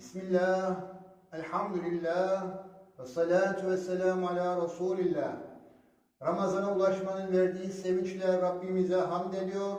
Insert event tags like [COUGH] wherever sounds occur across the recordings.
Bismillah, elhamdülillah, ve salatu ve selamu ala Resulillah. Ramazana ulaşmanın verdiği sevinçle Rabbimize hamd ediyor,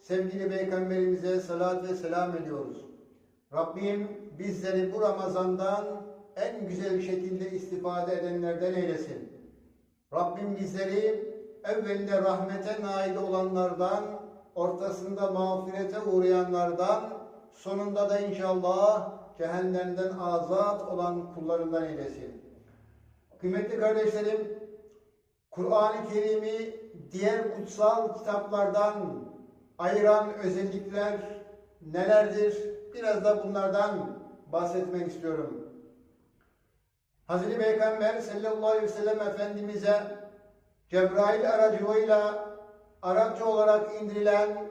sevgili Peygamberimize salat ve selam ediyoruz. Rabbim bizleri bu Ramazan'dan en güzel şekilde istifade edenlerden eylesin. Rabbim bizleri evvelinde rahmete nail olanlardan, ortasında mağfirete uğrayanlardan, sonunda da inşallah cehennemden azat olan kullarından eylesin. Kıymetli kardeşlerim, Kur'an-ı Kerim'i diğer kutsal kitaplardan ayıran özellikler nelerdir? Biraz da bunlardan bahsetmek istiyorum. Hazreti Peygamber sallallahu aleyhi ve sellem Efendimiz'e Cebrail aracılığıyla Arapça olarak indirilen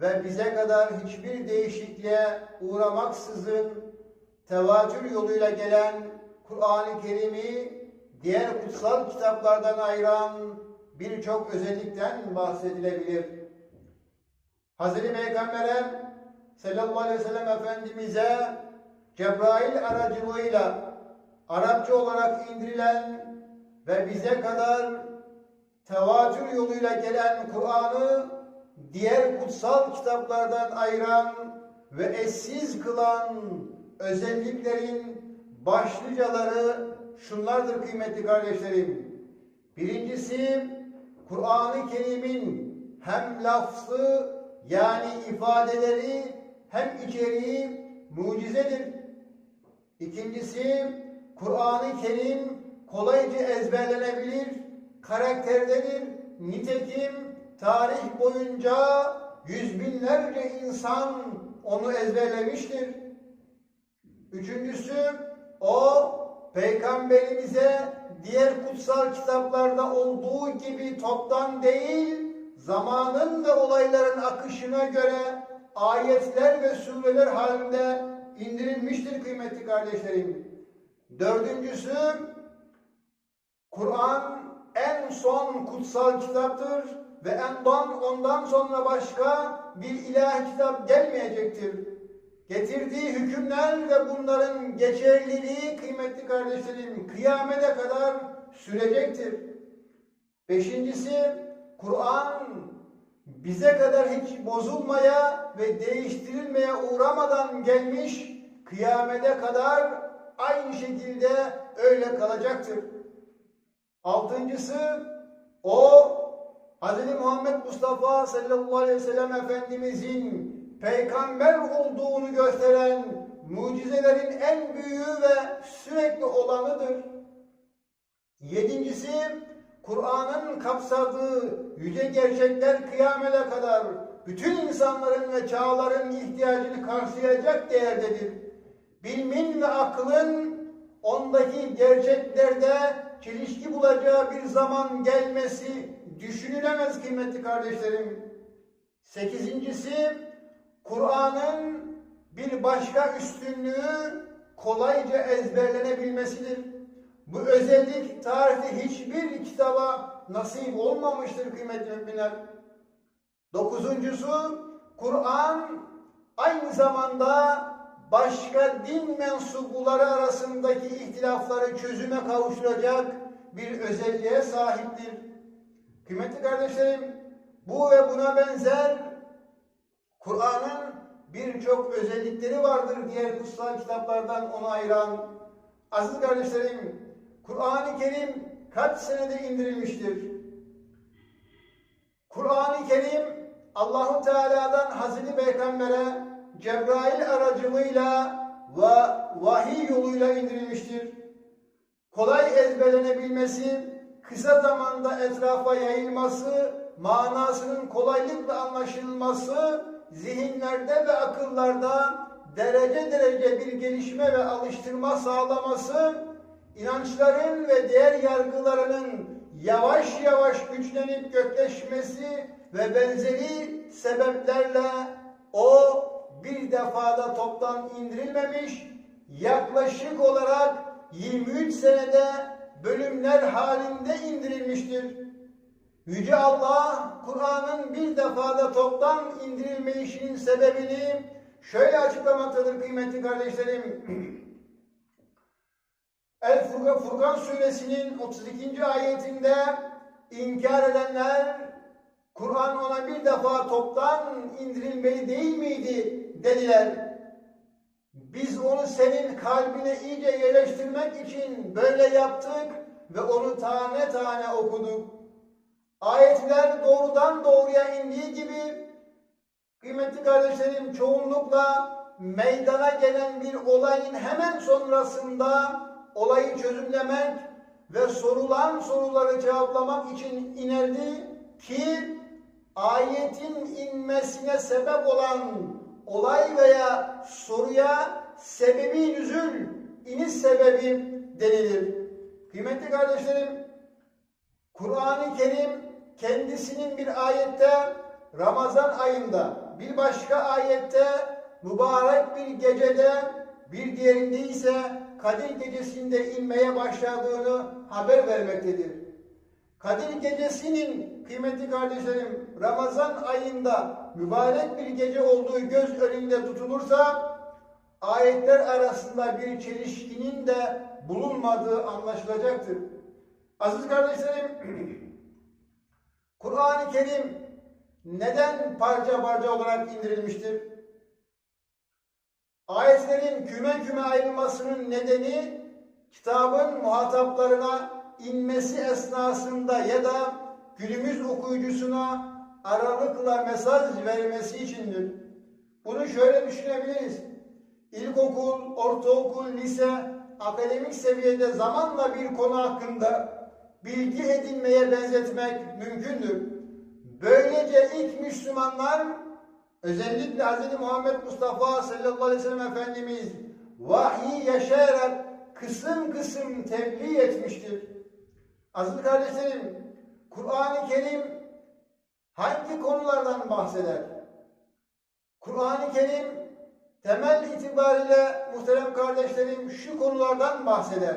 ve bize kadar hiçbir değişikliğe uğramaksızın tevatür yoluyla gelen Kur'an-ı Kerim'i diğer kutsal kitaplardan ayıran birçok özellikten bahsedilebilir. Hazreti Peygamber'e sallallahu aleyhi ve sellem Efendimiz'e Cebrail aracılığıyla Arapça olarak indirilen ve bize kadar tevatür yoluyla gelen Kur'an'ı diğer kutsal kitaplardan ayıran ve eşsiz kılan özelliklerin başlıcaları şunlardır kıymetli kardeşlerim. Birincisi Kur'an-ı Kerim'in hem lafzı yani ifadeleri hem içeriği mucizedir. İkincisi Kur'an-ı Kerim kolayca ezberlenebilir, karakterdedir. Nitekim tarih boyunca yüz binlerce insan onu ezberlemiştir. Üçüncüsü o peygamberimize diğer kutsal kitaplarda olduğu gibi toptan değil zamanın ve olayların akışına göre ayetler ve sureler halinde indirilmiştir kıymetli kardeşlerim. Dördüncüsü Kur'an en son kutsal kitaptır ve ondan, ondan sonra başka bir ilahi kitap gelmeyecektir. Getirdiği hükümler ve bunların geçerliliği kıymetli kardeşlerim kıyamete kadar sürecektir. Beşincisi Kur'an bize kadar hiç bozulmaya ve değiştirilmeye uğramadan gelmiş kıyamete kadar aynı şekilde öyle kalacaktır. Altıncısı o Hz. Muhammed Mustafa sallallahu aleyhi ve sellem Efendimizin peygamber olduğunu gösteren mucizelerin en büyüğü ve sürekli olanıdır. Yedincisi Kur'an'ın kapsadığı yüce gerçekler kıyamete kadar bütün insanların ve çağların ihtiyacını karşılayacak değerdedir. Bilmin ve aklın ondaki gerçeklerde çelişki bulacağı bir zaman gelmesi düşünülemez kıymetli kardeşlerim. Sekizincisi Kur'an'ın bir başka üstünlüğü kolayca ezberlenebilmesidir. Bu özellik tarihte hiçbir kitaba nasip olmamıştır kıymetli müminler. Dokuzuncusu Kur'an aynı zamanda başka din mensupları arasındaki ihtilafları çözüme kavuşturacak bir özelliğe sahiptir. Kıymetli kardeşlerim, bu ve buna benzer Kur'an'ın birçok özellikleri vardır diğer kutsal kitaplardan onu ayıran. Aziz kardeşlerim, Kur'an-ı Kerim kaç senede indirilmiştir? Kur'an-ı Kerim Allahu Teala'dan Hazreti Peygamber'e Cebrail aracılığıyla ve vahiy yoluyla indirilmiştir. Kolay ezberlenebilmesi, kısa zamanda etrafa yayılması, manasının kolaylık ve anlaşılması zihinlerde ve akıllarda derece derece bir gelişme ve alıştırma sağlaması, inançların ve diğer yargılarının yavaş yavaş güçlenip gökleşmesi ve benzeri sebeplerle o bir defada toptan indirilmemiş, yaklaşık olarak 23 senede bölümler halinde indirilmiştir. Yüce Allah Kur'an'ın bir defada toptan indirilme işinin sebebini şöyle açıklamaktadır kıymetli kardeşlerim. [CLEARS THROAT] El Furkan, Furkan suresinin 32. ayetinde inkar edenler Kur'an ona bir defa toptan indirilmeli değil miydi dediler. Biz onu senin kalbine iyice yerleştirmek için böyle yaptık ve onu tane tane okuduk. Ayetler doğrudan doğruya indiği gibi kıymetli kardeşlerim çoğunlukla meydana gelen bir olayın hemen sonrasında olayı çözümlemek ve sorulan soruları cevaplamak için inerdi ki ayetin inmesine sebep olan olay veya soruya sebebi nüzül, iniş sebebi denilir. Kıymetli kardeşlerim, Kur'an-ı Kerim kendisinin bir ayette Ramazan ayında, bir başka ayette mübarek bir gecede, bir diğerinde ise Kadir gecesinde inmeye başladığını haber vermektedir. Kadir gecesinin kıymetli kardeşlerim Ramazan ayında mübarek bir gece olduğu göz önünde tutulursa ayetler arasında bir çelişkinin de bulunmadığı anlaşılacaktır. Aziz kardeşlerim [CLEARS THROAT] Kur'an-ı Kerim neden parça parça olarak indirilmiştir? Ayetlerin küme küme ayrılmasının nedeni kitabın muhataplarına inmesi esnasında ya da günümüz okuyucusuna aralıkla mesaj vermesi içindir. Bunu şöyle düşünebiliriz. İlkokul, ortaokul, lise, akademik seviyede zamanla bir konu hakkında bilgi edinmeye benzetmek mümkündür. Böylece ilk Müslümanlar özellikle Hz. Muhammed Mustafa sallallahu aleyhi ve sellem Efendimiz vahyi yaşayarak kısım kısım tebliğ etmiştir. Aziz kardeşlerim, Kur'an-ı Kerim hangi konulardan bahseder? Kur'an-ı Kerim temel itibariyle muhterem kardeşlerim şu konulardan bahseder.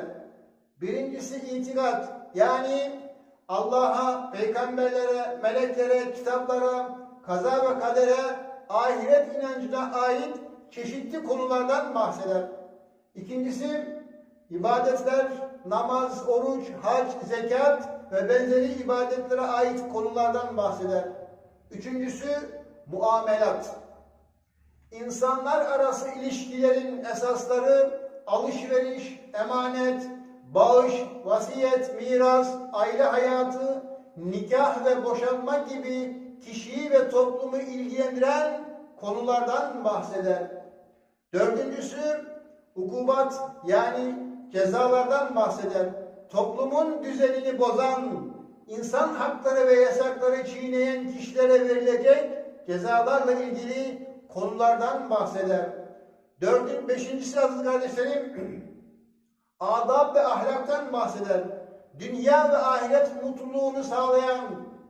Birincisi itikat yani Allah'a, peygamberlere, meleklere, kitaplara, kaza ve kadere, ahiret inancına ait çeşitli konulardan bahseder. İkincisi ibadetler, namaz, oruç, hac, zekat ve benzeri ibadetlere ait konulardan bahseder. Üçüncüsü muamelat. İnsanlar arası ilişkilerin esasları alışveriş, emanet, bağış, vasiyet, miras, aile hayatı, nikah ve boşanma gibi kişiyi ve toplumu ilgilendiren konulardan bahseder. Dördüncüsü hukubat yani cezalardan bahseder. Toplumun düzenini bozan, insan hakları ve yasakları çiğneyen kişilere verilecek cezalarla ilgili konulardan bahseder. Dördün, beşincisi aziz kardeşlerim, [CLEARS THROAT] adab ve ahlaktan bahseder. Dünya ve ahiret mutluluğunu sağlayan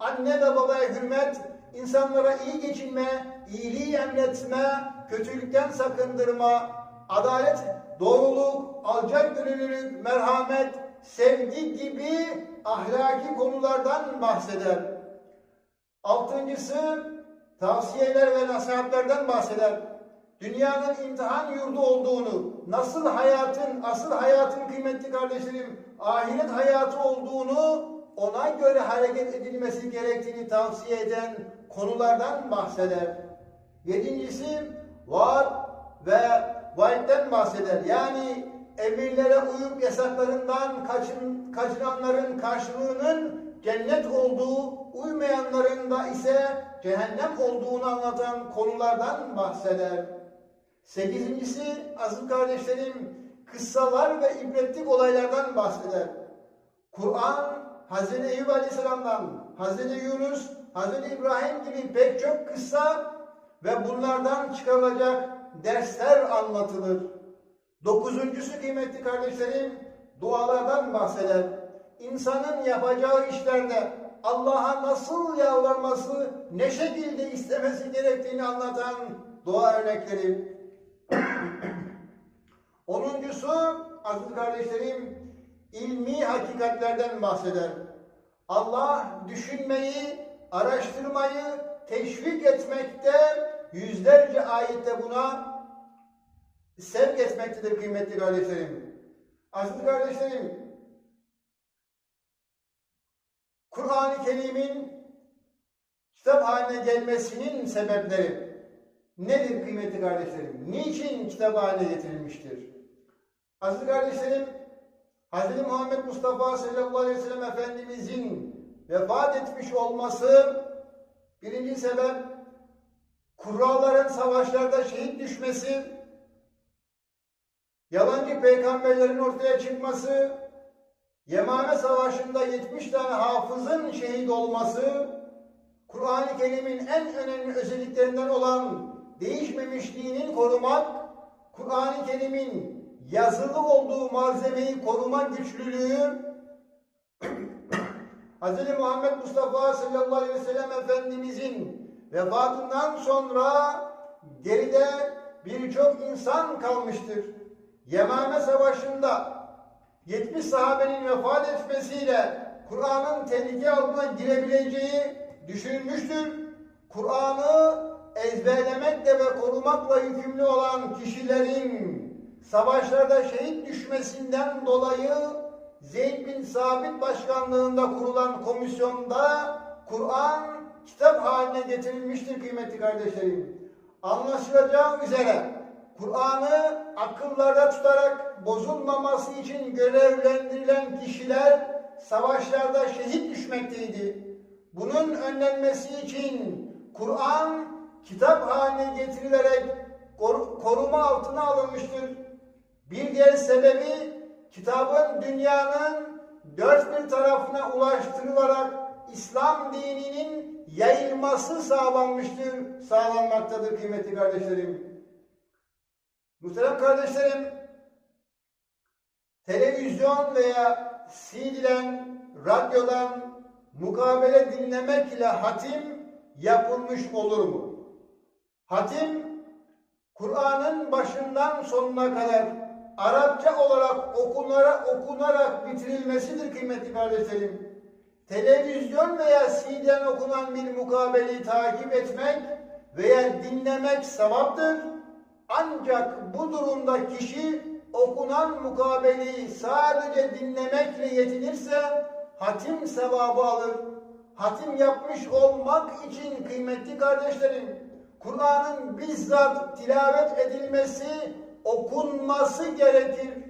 anne ve babaya hürmet, insanlara iyi geçinme, iyiliği emretme, kötülükten sakındırma, adalet, doğruluk, alçak gönüllülük, merhamet, sevgi gibi ahlaki konulardan bahseder. Altıncısı tavsiyeler ve nasihatlerden bahseder. Dünyanın imtihan yurdu olduğunu, nasıl hayatın, asıl hayatın kıymetli kardeşlerim, ahiret hayatı olduğunu, ona göre hareket edilmesi gerektiğini tavsiye eden konulardan bahseder. Yedincisi, var ve vaidden bahseder. Yani emirlere uyup yasaklarından kaçın, kaçıranların karşılığının cennet olduğu, uymayanların da ise cehennem olduğunu anlatan konulardan bahseder. Sekizincisi aziz kardeşlerim kıssalar ve ibretlik olaylardan bahseder. Kur'an Hz. Eyüp Aleyhisselam'dan, Hz. Yunus, Hz. İbrahim gibi pek çok kıssa ve bunlardan çıkarılacak dersler anlatılır. Dokuzuncusu kıymetli kardeşlerim dualardan bahseder. İnsanın yapacağı işlerde Allah'a nasıl yalvarması, ne şekilde istemesi gerektiğini anlatan dua örnekleri. Onuncusu aziz kardeşlerim ilmi hakikatlerden bahseder. Allah düşünmeyi, araştırmayı teşvik etmekte yüzlerce ayette buna sevk etmektedir kıymetli kardeşlerim. Aziz kardeşlerim, Kur'an-ı Kerim'in kitap haline gelmesinin sebepleri nedir kıymetli kardeşlerim? Niçin kitap haline getirilmiştir? Aziz kardeşlerim, Hz. Muhammed Mustafa sallallahu aleyhi ve sellem Efendimizin vefat etmiş olması birinci sebep kuralların savaşlarda şehit düşmesi, yalancı peygamberlerin ortaya çıkması, Yemame Savaşı'nda 70 tane hafızın şehit olması, Kur'an-ı Kerim'in en önemli özelliklerinden olan değişmemişliğinin korumak, Kur'an-ı Kerim'in yazılı olduğu malzemeyi koruma güçlülüğü, [CLEARS THROAT] Hz. Muhammed Mustafa sallallahu aleyhi ve sellem Efendimizin vefatından sonra geride birçok insan kalmıştır. Yemame Savaşı'nda 70 sahabenin vefat etmesiyle Kur'an'ın tehlike altına girebileceği düşünülmüştür. Kur'an'ı ezberlemekle ve korumakla yükümlü olan kişilerin savaşlarda şehit düşmesinden dolayı Zeyd bin Sabit başkanlığında kurulan komisyonda Kur'an kitap haline getirilmiştir kıymetli kardeşlerim. Anlaşılacağı üzere Kur'an'ı akıllarda tutarak bozulmaması için görevlendirilen kişiler savaşlarda şehit düşmekteydi. Bunun önlenmesi için Kur'an kitap haline getirilerek koruma altına alınmıştır. Bir diğer sebebi kitabın dünyanın dört bir tarafına ulaştırılarak İslam dininin yayılması sağlanmıştır, sağlanmaktadır kıymetli kardeşlerim. Muhterem kardeşlerim, televizyon veya CD'den, radyodan mukabele dinlemek ile hatim yapılmış olur mu? Hatim, Kur'an'ın başından sonuna kadar Arapça olarak okunarak, okunarak bitirilmesidir kıymetli kardeşlerim. Televizyon veya CD'den okunan bir mukabeleyi takip etmek veya dinlemek sevaptır. Ancak bu durumda kişi okunan mukabeleyi sadece dinlemekle yetinirse hatim sevabı alır. Hatim yapmış olmak için kıymetli kardeşlerim, Kur'an'ın bizzat tilavet edilmesi, okunması gerekir.